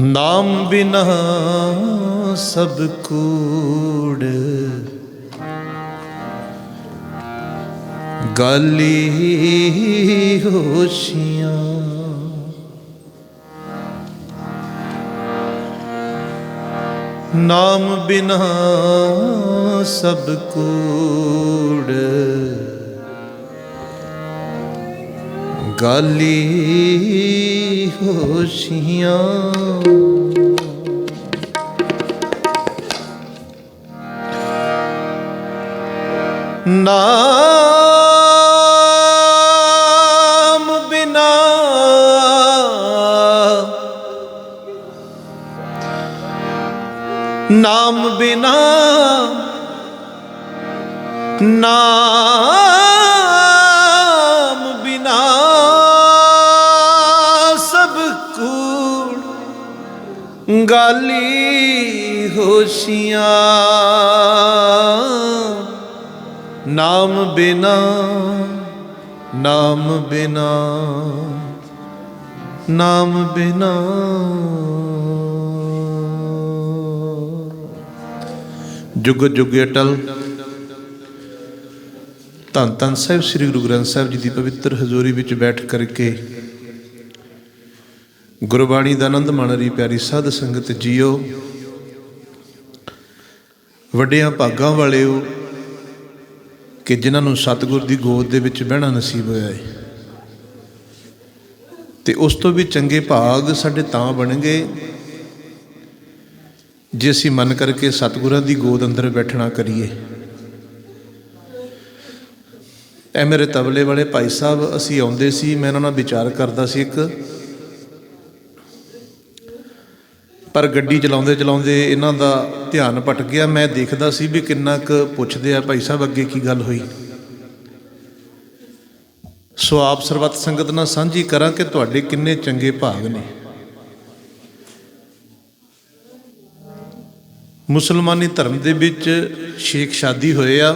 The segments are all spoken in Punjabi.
ਨਾਮ ਬਿਨਾ ਸਭ ਕੂੜ। ਗਾਲੀ ਹੋਸ਼ੀਆਂ। ਨਾਮ ਬਿਨਾ ਸਭ ਕੂੜ। ਗਾਲੀ ਹੋਸ਼ੀਆਂ। ਨਾਮ ਬਿਨਾ ਨਾਮ ਬਿਨਾ ਨਾਮ ਗਾਲੀ, ਹੋਸ਼ੀਆਂ। ਨਾਮ ਬਿਨਾ ਨਾਮ ਬਿਨਾ ਨਾਮ ਬਿਨਾ। ਜੁਗ ਜੁਗ ਅਟਲ। ਧੰਨ ਧੰਨ ਸਾਹਿਬ, ਸ੍ਰੀ ਗੁਰੂ ਗ੍ਰੰਥ ਸਾਹਿਬ ਜੀ ਦੀ ਪਵਿੱਤਰ ਹਜ਼ੂਰੀ ਵਿੱਚ ਬੈਠ ਕਰਕੇ ਗੁਰਬਾਣੀ ਦਾ ਆਨੰਦ ਮਾਣ ਰਹੀ ਪਿਆਰੀ ਸਾਧ ਸੰਗਤ ਜੀਓ। ਵੱਡਿਆਂ ਭਾਗਾਂ ਵਾਲਿਓ, ਕਿ ਜਿਨ੍ਹਾਂ ਨੂੰ ਸਤਿਗੁਰ ਦੀ ਗੋਦ ਦੇ ਵਿੱਚ ਬਹਿਣਾ ਨਸੀਬ ਹੋਇਆ ਹੈ ਤੇ ਉਸ ਤੋਂ ਵੀ ਚੰਗੇ ਭਾਗ ਸਾਡੇ ਤਾਂ ਬਣਨਗੇ, ਜੇ ਅਸੀਂ ਮਨ ਕਰਕੇ ਸਤਿਗੁਰਾਂ ਦੀ ਗੋਦ ਅੰਦਰ ਬੈਠਣਾ ਕਰੀਏ। ਐ ਮੇਰੇ ਤਬਲੇ ਵਾਲੇ ਭਾਈ ਸਾਹਿਬ, ਅਸੀਂ ਆਉਂਦੇ ਸੀ, ਮੈਂ ਉਹਨਾਂ ਨਾਲ ਵਿਚਾਰ ਕਰਦਾ ਸੀ ਇੱਕ ਪਰ ਗੱਡੀ ਚਲਾਉਂਦੇ ਚਲਾਉਂਦੇ ਇਹਨਾਂ ਦਾ ਧਿਆਨ ਭਟਕ ਗਿਆ। ਮੈਂ ਦੇਖਦਾ ਸੀ ਵੀ ਕਿੰਨਾ ਕੁ ਪੁੱਛਦੇ ਆ ਭਾਈ ਸਾਹਿਬ ਅੱਗੇ ਕੀ ਗੱਲ ਹੋਈ। ਸੋ ਆਪ ਸਰਬੱਤ ਸੰਗਤ ਨਾਲ ਸਾਂਝੀ ਕਰਾਂ ਕਿ ਤੁਹਾਡੇ ਕਿੰਨੇ ਚੰਗੇ ਭਾਗ ਨੇ। ਮੁਸਲਮਾਨੀ ਧਰਮ ਦੇ ਵਿੱਚ ਸ਼ੇਖ ਸ਼ਾਦੀ ਹੋਏ ਆ।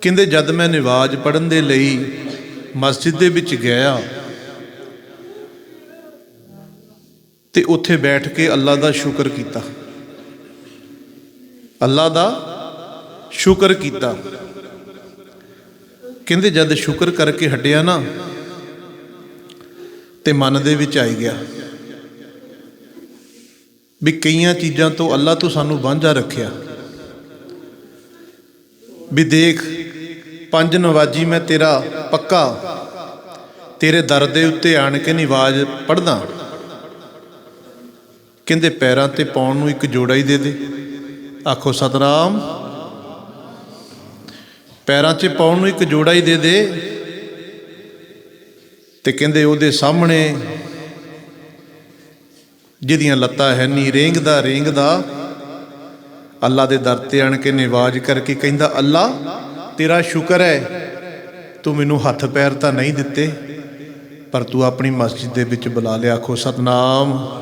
ਕਹਿੰਦੇ ਜਦ ਮੈਂ ਨਿਵਾਜ਼ ਪੜਨ ਦੇ ਲਈ ਮਸਜਿਦ ਦੇ ਵਿੱਚ ਗਿਆ ਤੇ ਉੱਥੇ ਬੈਠ ਕੇ ਅੱਲਾ ਦਾ ਸ਼ੁਕਰ ਕੀਤਾ। ਅੱਲਾ ਦਾ ਸ਼ੁਕਰ ਕੀਤਾ। ਕਹਿੰਦੇ ਜਦ ਸ਼ੁਕਰ ਕਰਕੇ ਹਟਿਆ ਨਾ, ਤੇ ਮਨ ਦੇ ਵਿੱਚ ਆਈ ਗਿਆ ਵੀ ਕਈਆਂ ਚੀਜ਼ਾਂ ਤੋਂ ਅੱਲਾ ਤੋਂ ਸਾਨੂੰ ਵਾਂਝਾ ਰੱਖਿਆ। ਵੀ ਦੇਖ, ਪੰਜ ਨਵਾਜੀ ਮੈਂ ਤੇਰਾ ਪੱਕਾ, ਤੇਰੇ ਦਰ ਦੇ ਉੱਤੇ ਆਣ ਕੇ ਨਿਵਾਜ਼ ਪੜਦਾ ਕਹਿੰਦੇ ਪੈਰਾਂ ਤੇ ਪਾਉਣ ਨੂੰ ਇੱਕ ਜੋੜਾ ਹੀ ਦੇ ਦੇ। ਆਖੋ, ਸਤਨਾਮ। ਪੈਰਾਂ 'ਚ ਪਾਉਣ ਨੂੰ ਇੱਕ ਜੋੜਾ ਹੀ ਦੇ ਦੇ। ਤੇ ਕਹਿੰਦੇ ਉਹਦੇ ਸਾਹਮਣੇ ਜਿਹਦੀਆਂ ਲੱਤਾਂ ਹੈ ਨਹੀਂ ਰੇਂਗਦਾ ਰੇਂਗਦਾ। ਅੱਲਾ ਦੇ ਦਰ ਤੇ ਆਣ ਕੇ ਨਿਵਾਜ ਕਰਕੇ ਕਹਿੰਦਾ, ਅੱਲਾ, ਤੇਰਾ ਸ਼ੁਕਰ ਹੈ, ਤੂੰ ਮੈਨੂੰ ਹੱਥ ਪੈਰ ਤਾਂ ਨਹੀਂ ਦਿੱਤੇ, ਪਰ ਤੂੰ ਆਪਣੀ ਮਸਜਿਦ ਦੇ ਵਿੱਚ ਬੁਲਾ ਲਿਆ। ਆਖੋ, ਸਤਨਾਮ।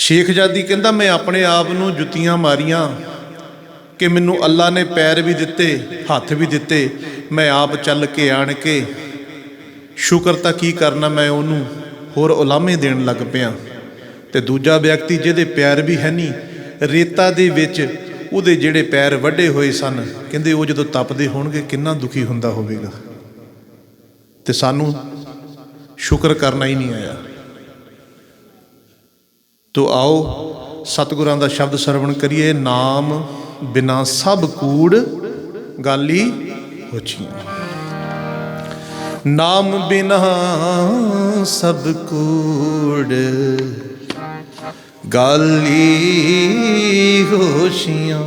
ਸ਼ੇਖ ਜਾਦੀ ਕਹਿੰਦਾ, ਮੈਂ ਆਪਣੇ ਆਪ ਨੂੰ ਜੁੱਤੀਆਂ ਮਾਰੀਆਂ ਕਿ ਮੈਨੂੰ ਅੱਲਾ ਨੇ ਪੈਰ ਵੀ ਦਿੱਤੇ, ਹੱਥ ਵੀ ਦਿੱਤੇ। ਮੈਂ ਆਪ ਚੱਲ ਕੇ ਆਣ ਕੇ ਸ਼ੁਕਰ ਤਾਂ ਕੀ ਕਰਨਾ, ਮੈਂ ਉਹਨੂੰ ਹੋਰ ਉਲਾਮੇ ਦੇਣ ਲੱਗ ਪਿਆ। ਤੇ ਦੂਜਾ ਵਿਅਕਤੀ ਜਿਹਦੇ ਪੈਰ ਵੀ ਹੈ ਨਹੀਂ, ਰੇਤਾ ਦੇ ਵਿੱਚ ਉਹਦੇ ਜਿਹੜੇ ਪੈਰ ਵੱਡੇ ਹੋਏ ਸਨ, ਕਹਿੰਦੇ ਉਹ ਜਦੋਂ ਤਪਦੇ ਹੋਣਗੇ, ਕਿੰਨਾ ਦੁਖੀ ਹੁੰਦਾ ਹੋਵੇਗਾ। ਤੇ ਸਾਨੂੰ ਸ਼ੁਕਰ ਕਰਨਾ ਹੀ ਨਹੀਂ ਆਇਆ। ਤੋ ਆਓ ਸਤਿਗੁਰਾਂ ਦਾ ਸ਼ਬਦ ਸਰਵਣ ਕਰੀਏ, ਨਾਮ ਬਿਨਾ ਸਭ ਕੂੜ ਗਾਲੀ ਹੋਛੀ ਨਾਮ ਬਿਨਾ ਸਭ ਕੂੜ ਗਾਲੀ ਹੋਸ਼ੀਆਂ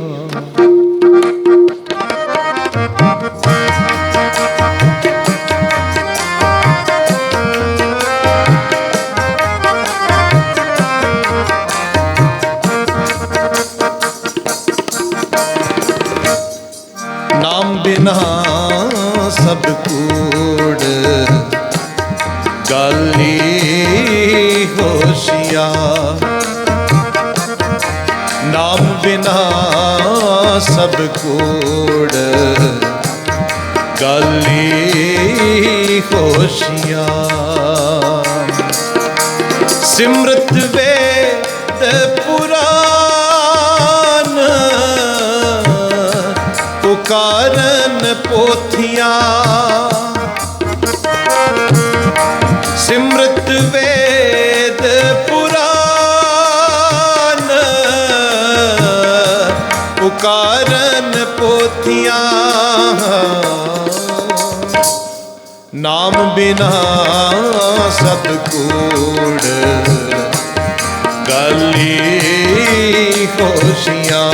ਸਭ ਕੂੜ। ਗਾਲੀ ਹੋਸ਼ੀਆਂ ਨਾਮ ਬਿਨਾ ਸਭ ਕੂੜ। ਗਾਲੀ ਖੁਸ਼ੀਆਂ ਸਿਮਰਤ ਵੇਦ ਪੁਰਾਨ ਕਾਰਨ ਪੋਥੀਆਂ। ਸਿਮਰਤ ਵੇਦ ਪੁਰਾਨ ਪੁਕਾਰਨ ਪੋਥੀਆਂ। ਨਾਮ ਬਿਨਾ ਸਭ ਕੂੜ ਗਲੀ ਹੋਸ਼ੀਆਂ।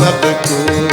ਸਭ ਕੂੜ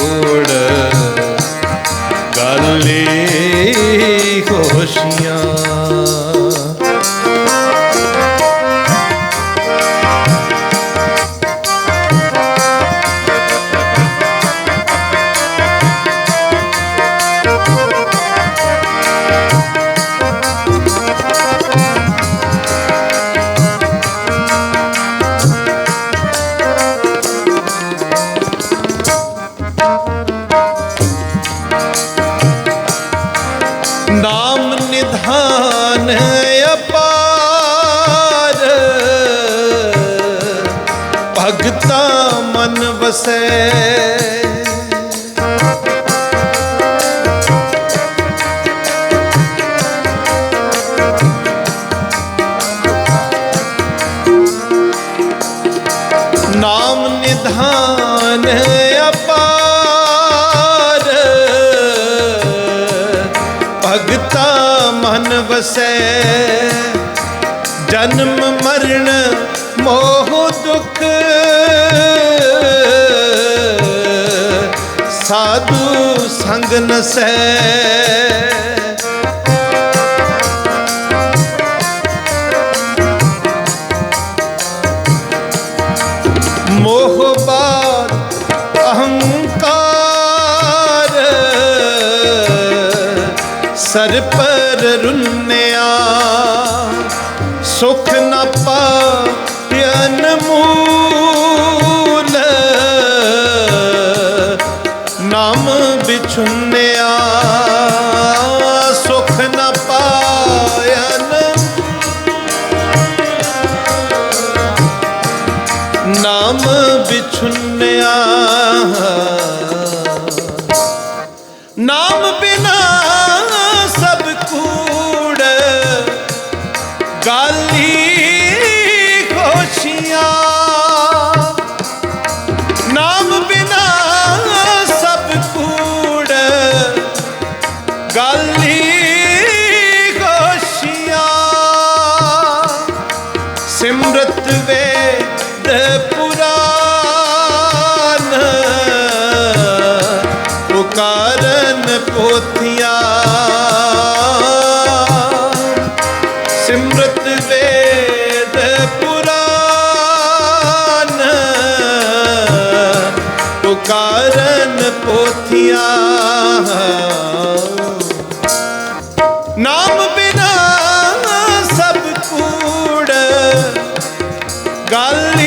ਵਸੈ ਨਾਮ ਨਿਧਾਨ ਅਪਾਰ। ਭਗਤਾ ਮਨ ਵਸੈ। ਜਨਮ ਮਰਨ ਮੋਹ ਦੁਖ। ਸਾਧੂ ਸੰਗ ਨਸੈ। ਮੋਹ ਬਾਦ ਅਹੰਕਾਰ ਸਰ ਪਰ ਰੁੰਨਿਆ ਸੁਖ ਸੁਨਿਆ ਸੁਖ ਨ ਪਾਇਨ ਨਾਮ ਬਿਛੁੰਨਿਆ ਨਾਮ ਬਿਨਾ ਸਭ ਕੂੜ। ਗਾਲੀ ਪੋਥੀਆਂ ਸਿਮਰਤ ਵੇਦ ਪੁਰਾਨ ਪੁਕਾਰਨ ਪੋਥੀਆਂ। ਨਾਮ ਬਿਨਾ ਸਭ ਕੂੜ ਗਾਲੀ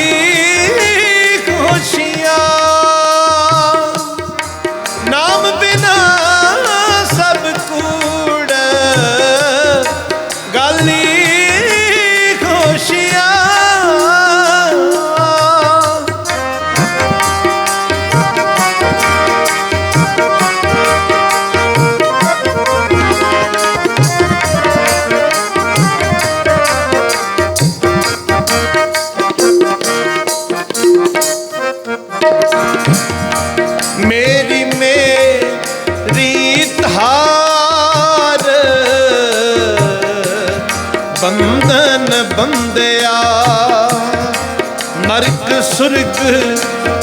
ਨਰਕ ਸੁਰਗ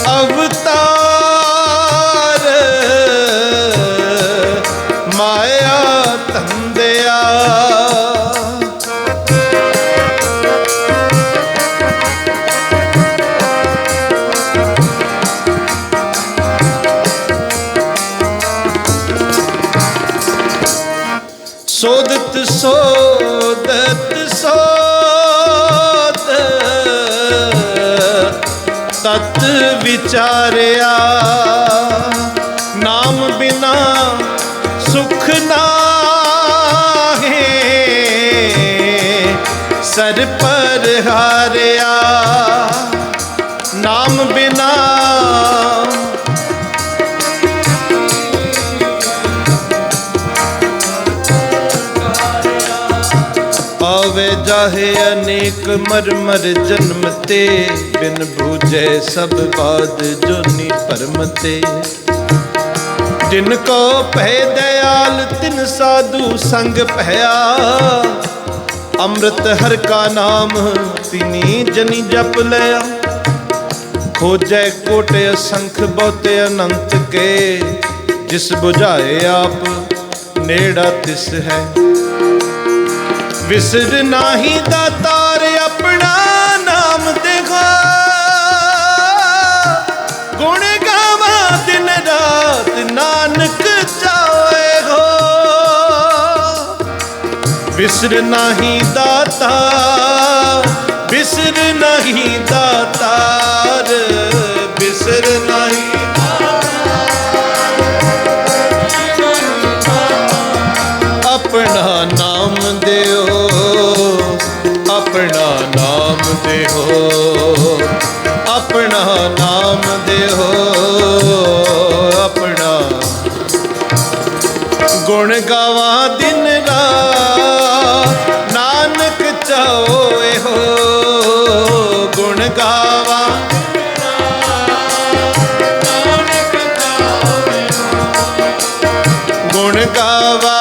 ਅਵਤਾਰ। ਮਾਇਆ ਤੰਦਿਆ ਸੋਦਤ ਸੋਦਤ ਸੋ ਤਤ ਵਿਚਾਰਿਆ। ਨਾਮ ਸੁਖ ਨਾ ਹੈ ਸਰ ਪਰ ਹਾਰਿਆ। ਨਾਮ ਬਿਨਾ ਆਵੇ ਅਨੇਕ ਮਰ ਮਰ ਜਨਮ ਤੇ, ਬਿਨ ਬੂਝੇ ਸਭ ਬਾਦ ਜੋਨੀ ਪਰਮ ਤੇ। ਤਿਨ ਕੋ ਭੈ ਦਇਆਲ, ਤਿਨ ਸਾਧੂ ਸੰਗ ਭਇਆ। ਅੰਮ੍ਰਿਤ ਹਰ ਕਾ ਨਾਮ, ਤਿਨੀ ਜਨੀ ਜਪ ਲਿਆ। ਖੋਜੈ ਕੋਟੇ ਅਸੰਖ ਬਹੁਤੇ ਅਨੰਤ ਕੇ, ਜਿਸ ਬੁਝਾਏ ਆਪ ਨੇੜਾ ਤਿਸ ਹੈ। ਵਿਸਰ ਨਾਹੀ ਦਾਤਾਰ ਆਪਣਾ ਨਾਮ ਦੇਖਾ। ਗੁਣ ਗਾਵਾਂ ਦਿਨ ਰਾਤ ਨਾਨਕ ਚਾਵੇ ਹੋ। ਵਿਸਰ ਨਾਹੀ ਦਾਤਾ ਵਿਸਰ ਨਹੀਂ ਦਾਤਾਰ ਨਾਮ ਦੇ ਹੋ ਆਪਣਾ ਨਾਮ ਦੇ ਹੋ ਆਪਣਾ ਗੁਣ ਗਾਵਾ ਦਿਨ ਰਾਤ, ਨਾਨਕ ਚਾਓਏ ਹੋ ਗੁਣ ਗਾਵਾ ਗੁਣ ਗਾਵਾ